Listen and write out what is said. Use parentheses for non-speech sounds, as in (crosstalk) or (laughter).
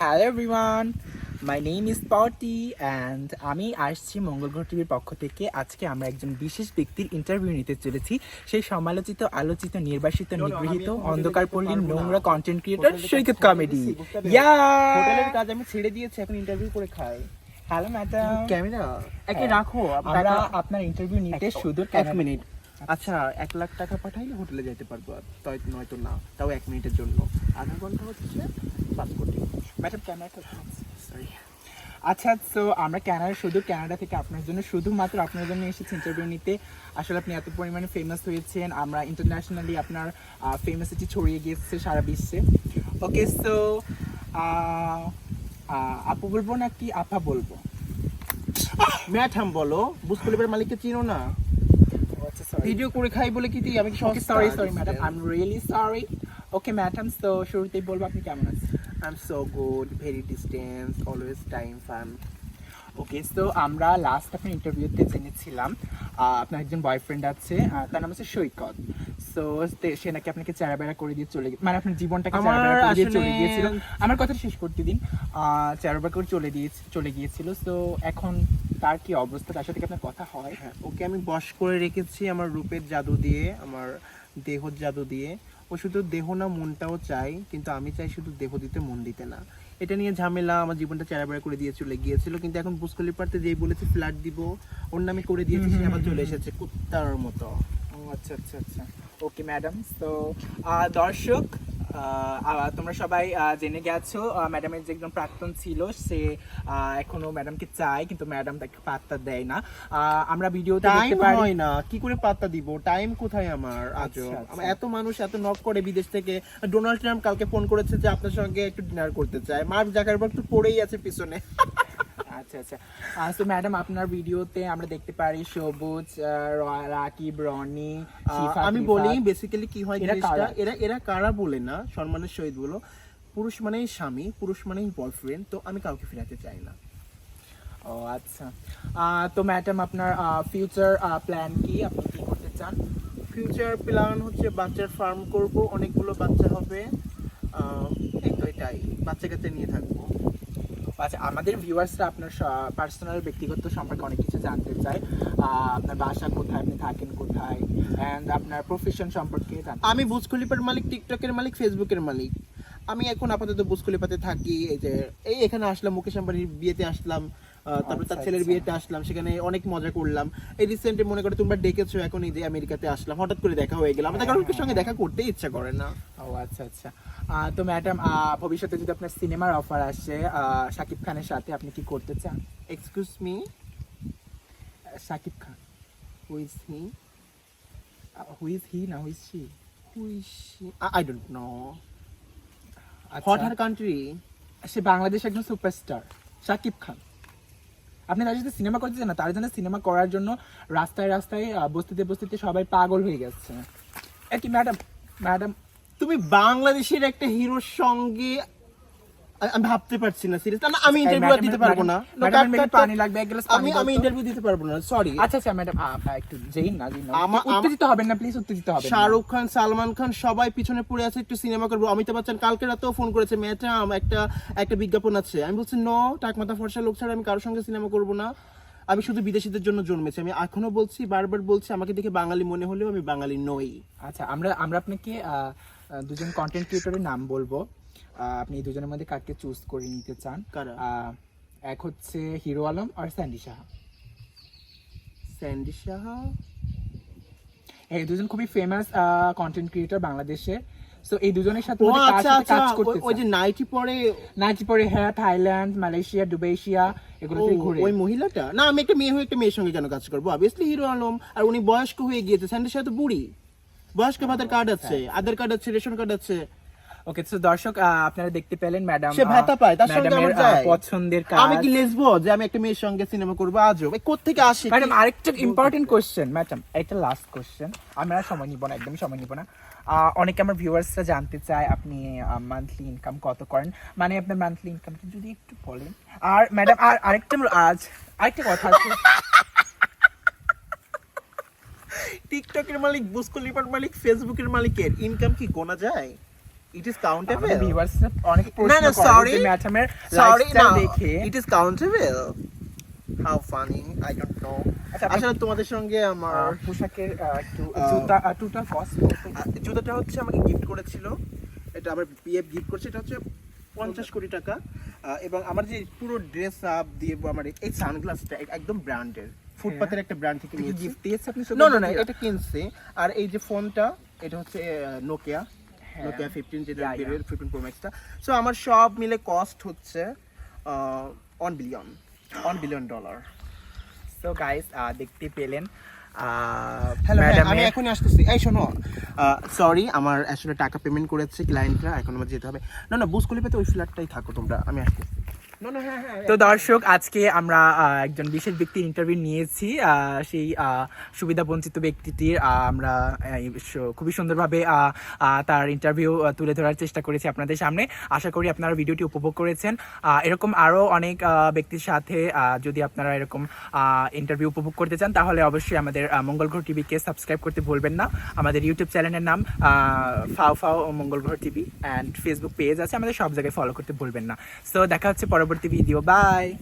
Hello everyone my name is Poti and আমি আসছি মঙ্গলগ্রহ টিভির পক্ষ থেকে। আজকে আমরা একজন বিশেষ ব্যক্তির ইন্টারভিউ নিতে চলেছি। সেই সমালোচিত আলোচিত নির্বাসিত নিগৃহীত অন্ধকার পল্লীর নোংরা কন্টেন্ট ক্রিয়েটর সৈকত কমেডি ইয়া হোটেলের কাজ আমি ছেড়ে দিয়েছি এখন ইন্টারভিউ করে খাই। হ্যালো ম্যাডাম ক্যামেরা একে। রাখো আমরা আপনার ইন্টারভিউ নিতে শুধু এক মিনিট আচ্ছা এক লাখ টাকা পাঠাইলে হোটেলে যেতে পারব আর তাই নয়তো না তাও এক মিনিটের জন্য। আধা ঘণ্টা হচ্ছে পাঁচ কোটি ম্যাডাম ক্যামেরাটা সরি আচ্ছা তো আমরা ক্যানাডা শুধু ক্যানাডা থেকে আপনার জন্য শুধুমাত্র আপনার জন্য এসেছি ইন্টারভিউ নিতে। আসলে আপনি এত পরিমাণে ফেমাস হয়েছেন আমরা ইন্টারন্যাশনালি আপনার ফেমাসিটি ছড়িয়ে গিয়েছে সারা বিশ্বে। ওকে সো আপু বলব নাকি আপা বলব? ম্যাডাম বলো বুঝ পরিবারের মালিককে চিনো না। আচ্ছা ভিডিও করে খাই বলে কি আমি sorry sorry madam I am really sorry okay madam তো শুরুতেই বলব আপনি কেমন আছেন I am so good very distance always time fun okay so আমরা লাস্ট আপনার ইন্টারভিউতে জেনেছিলাম আপনার একজন বয়ফ্রেন্ড আছে তার নাম হচ্ছে সৈকত। সো সে নাকি আপনাকে চেরাবেড়া করে দিয়ে চলে মানে আপনার জীবনটাকে চেরাবেড়া করে দিয়ে চলে গিয়েছিল। আমার কথা শেষ করতে দিন। চেরাবেড়া করে চলে দিয়ে চলে গিয়েছিল। সো এখন তার কি অবস্থা? তার সাথে কি আপনার কথা হয়? হ্যাঁ ওকে আমি বশ করে রেখেছি আমার রূপের জাদু দিয়ে আমার দেহর জাদু দিয়ে। ও শুধু দেহ না, মনটাও চাই কিন্তু আমি চাই শুধু দেহ দিতে, মন দিতে না। এটা নিয়ে ঝামেলা, আমার জীবনটা চেরাবেড়া করে দিয়ে চলে গিয়েছিল কিন্তু এখন বুসকলি পারতে যেই বলেছি ফ্ল্যাট দিব, ওর নামে করে দিয়েছি, সে আবার চলে এসেছে, কুত্তার মতো। আচ্ছা আচ্ছা আচ্ছা। ওকে ম্যাডাম তো দর্শক তোমরা সবাই জেনে গেছো ম্যাডামের যে একজন প্রাক্তন ছিল সে এখনও ম্যাডামকে চায় কিন্তু ম্যাডাম তাকে পাত্তা দেয় না। আমরা ভিডিওতে দেখতে পারি না। কি করে পাত্তা দিব? টাইম কোথায় আমার আচ্ছা, আচ্ছা। আমার এত মানুষ এত নক করে বিদেশ থেকে। ডোনাল্ড ট্রাম্প কালকে ফোন করেছে যে আপনার সঙ্গে একটু ডিনার করতে চায়। মার্ক জাকারবার্গ তো পড়েই আছে পিছনে। (laughs) আচ্ছা আচ্ছা। তো ম্যাডাম আপনার ভিডিওতে আমরা দেখতে পারি সবুজ রাকিব রনি আমি বলি বেসিক্যালি কি হয় এরা? এরা এরা কারা বলে না? সম্মানের সহিত বলো। পুরুষ মানেই স্বামী পুরুষ মানেই বয়ফ্রেন্ড তো আমি কাউকে ফেরাতে চাই না। ও আচ্ছা। তো ম্যাডাম আপনার ফিউচার প্ল্যান কি? আপনি কি করতে চান? ফিউচার প্ল্যান হচ্ছে বাচ্চার ফার্ম করব অনেকগুলো বাচ্চা হবে। এই তো এটাই বাচ্চা কাচ্চা নিয়ে থাকব। আচ্ছা আমাদের ভিউয়ার্সরা আপনার পার্সোনাল ব্যক্তিগত সম্পর্কে অনেক কিছু জানতে চায়। আপনার বাসা কোথায়, আপনি থাকেন কোথায় অ্যান্ড আপনার প্রফেশন সম্পর্কে আমি বুজ খলিফার মালিক, টিকটকের মালিক, ফেসবুকের মালিক। আমি এখন আপাতত বুজ খলিফাতে থাকি, এই যে, এই এখানে আসলাম, মুকেশ আম্বানির বিয়েতে আসলাম। তারপর তার আচ্ছা, ছেলের আচ্ছা। বিয়েতে আসলাম সেখানে অনেক মজা করলাম। এই রিসেন্টলি মনে করে তোমরা ডেকেছো এখন এই যে আমেরিকাতে আসলাম হঠাৎ করে দেখা হয়ে গেল আমাদের কারোর সঙ্গে দেখা করতে ইচ্ছা করে না। ও আচ্ছা আচ্ছা। তো ম্যাডাম ভবিষ্যতে যদি আপনার সিনেমার অফার আসে শাকিব খানের সাথে আপনি কি করতে চান? Excuse me Shakib Khan. Who is he who is he না who is she who is I don't know what her country সে বাংলাদেশ একজন সুপারস্টার শাকিব খান। আপনি তার সাথে সিনেমা করতে না, তার জন্য সিনেমা করার জন্য রাস্তায় রাস্তায় বস্তিতে বস্তিতে সবাই পাগল হয়ে গেছে। একটি ম্যাডাম ম্যাডাম, তুমি বাংলাদেশের একটা হিরোর সঙ্গে আমি ভাবতে পারছি না সিরিয়াস না আমি ইন্টারভিউ দিতে পারব না। পানি লাগবে, এক গ্লাস আমি আমি ইন্টারভিউ দিতে পারব না সরি আচ্ছা আচ্ছা ম্যাডাম একটু যেই না যেই না। উত্তেজিত হবেন না প্লিজ উত্তেজিত হবেন শাহরুখ খান সালমান খান সবাই পিছনে পড়ে আছে একটু সিনেমা করব। অমিতাভ বচ্চন কালকে রাতেও ফোন করেছে ম্যাডাম একটা একটা বিজ্ঞাপন আছে। আমি বলছি ন টাকমাথা ফর্সা লোক ছাড়া আমি কারোর সঙ্গে সিনেমা করব না। আমি শুধু বিদেশিদের জন্য জন্মেছি। আমি এখনও বলছি বারবার বলছি আমাকে দেখে বাঙালি মনে হলেও আমি বাঙালি নই। আচ্ছা আমরা আমরা আপনাকে দুজন কন্টেন্ট ক্রিয়েটরের নাম বলব। আপনি এই দুজনের মধ্যে কাকে চুজ করে নিতে চান? এক হচ্ছে হিরো আলম আর স্যান্ডি সাহা। স্যান্ডি সাহা? এই দুজন খুবই ফেমাস কন্টেন্ট ক্রিয়েটর বাংলাদেশে। সো এই দুজনের সাথে আচ্ছা আচ্ছা কাজ করতে ওই- যে নাইটি পরে নাকি পরে হ্যাঁ থাইল্যান্ড মালয়েশিয়া দুবাইশিয়া এগুলোতে ঘুরে। ওই মহিলাটা? না আমি একটা মেয়ে হয়ে একটা মেয়ের সঙ্গে কেন কাজ করব। অবভিয়াসলি হিরো আলম আর উনি বয়স্ক হয়ে গিয়েছে। স্যান্ডের সাথে বুড়ি। বয়স্ক ভাতার কার্ড আছে আধার কার্ড আছে রেশন কার্ড আছে। ওকে তো দর্শক আপনারা দেখতে পেলেন ম্যাডাম সে ভাতা পায়, তার সঙ্গে আমার যায়। পছন্দের কাজ। আমি কি লেসবো যে আমি একটা মেয়ের সঙ্গে সিনেমা করব আজও? এই কোত্থেকে আসে? ম্যাডাম আরেকটা ইম্পর্টেন্ট কোশ্চেন ম্যাডাম এটা লাস্ট কোশ্চেন আমরা সময় নিব না একদমই সময় নিব না। অনেকে আমার ভিউয়ার্সরা জানতে চায় আপনি মান্থলি ইনকাম কত করেন? মানে আপনার মান্থলি ইনকামটা যদি একটু বলেন। আর ম্যাডাম আর আরেকটা আজ আরেকটা কথা আছে। (laughs) টিকটকের মালিক বুসকলিপার মালিক ফেসবুকের মালিকের ইনকাম কি গোনা যায়? ইট ইজ কাউন্টেবল আমাদের অনেক প্রশ্ন না করে সরি যে সরি না it is countable how funny I don't know আচ্ছা, আসলে তোমাদের সঙ্গে আমার পোশাকের একটু জুতা টোটাল কস্ট জুতোটা হচ্ছে আমাকে গিফট করেছিল। এটা আমার বিএফ গিফট করছে। এটা হচ্ছে পঞ্চাশ কোটি টাকা। এবং আমার যে পুরো ড্রেস আপ দিয়ে আমার এই সানগ্লাসটা একদম ব্র্যান্ডের ফুটপাতের একটা ব্র্যান্ড থেকে গিফট দিয়েছে আপনি না না না এটা কিনছে। আর এই যে ফোনটা এটা হচ্ছে নোকিয়া হ্যাঁ। নোকিয়া ফিফটিন যেটা yeah. ফিফটিন প্রো ম্যাক্সটা সো আমার সব মিলে কস্ট হচ্ছে one billion one billion dollar so guys দেখতে পেলেন হ্যালো আমি এখনই আসতেছি। এই শোনো সরি আমার আসলে টাকা পেমেন্ট করেছে ক্লায়েন্টরা এখন আমার যেতে হবে। না না বুসকলিপাতে ওই ফ্ল্যাটটাই থাকো তোমরা আমি আসতেছি। তো দর্শক আজকে আমরা একজন বিশেষ ব্যক্তির ইন্টারভিউ নিয়েছি সেই আহ, সুবিধাবঞ্চিত ব্যক্তিটির আমরা খুবই সুন্দরভাবে তার ইন্টারভিউ তুলে ধরার চেষ্টা করেছি আপনাদের সামনে। আশা করি আপনারা ভিডিওটি উপভোগ করেছেন। এরকম আরও অনেক ব্যক্তির সাথে যদি আপনারা এরকম ইন্টারভিউ উপভোগ করতে চান তাহলে অবশ্যই আমাদের মঙ্গলগ্রহ টিভিকে সাবস্ক্রাইব করতে ভুলবেন না। আমাদের ইউটিউব চ্যানেলের নাম ফাও ফাও মঙ্গলগ্রহ টিভি অ্যান্ড ফেসবুক পেজ আছে আমাদের সব জায়গায় ফলো করতে ভুলবেন না। সো দেখা হচ্ছে পরবর্তী berarti video bye.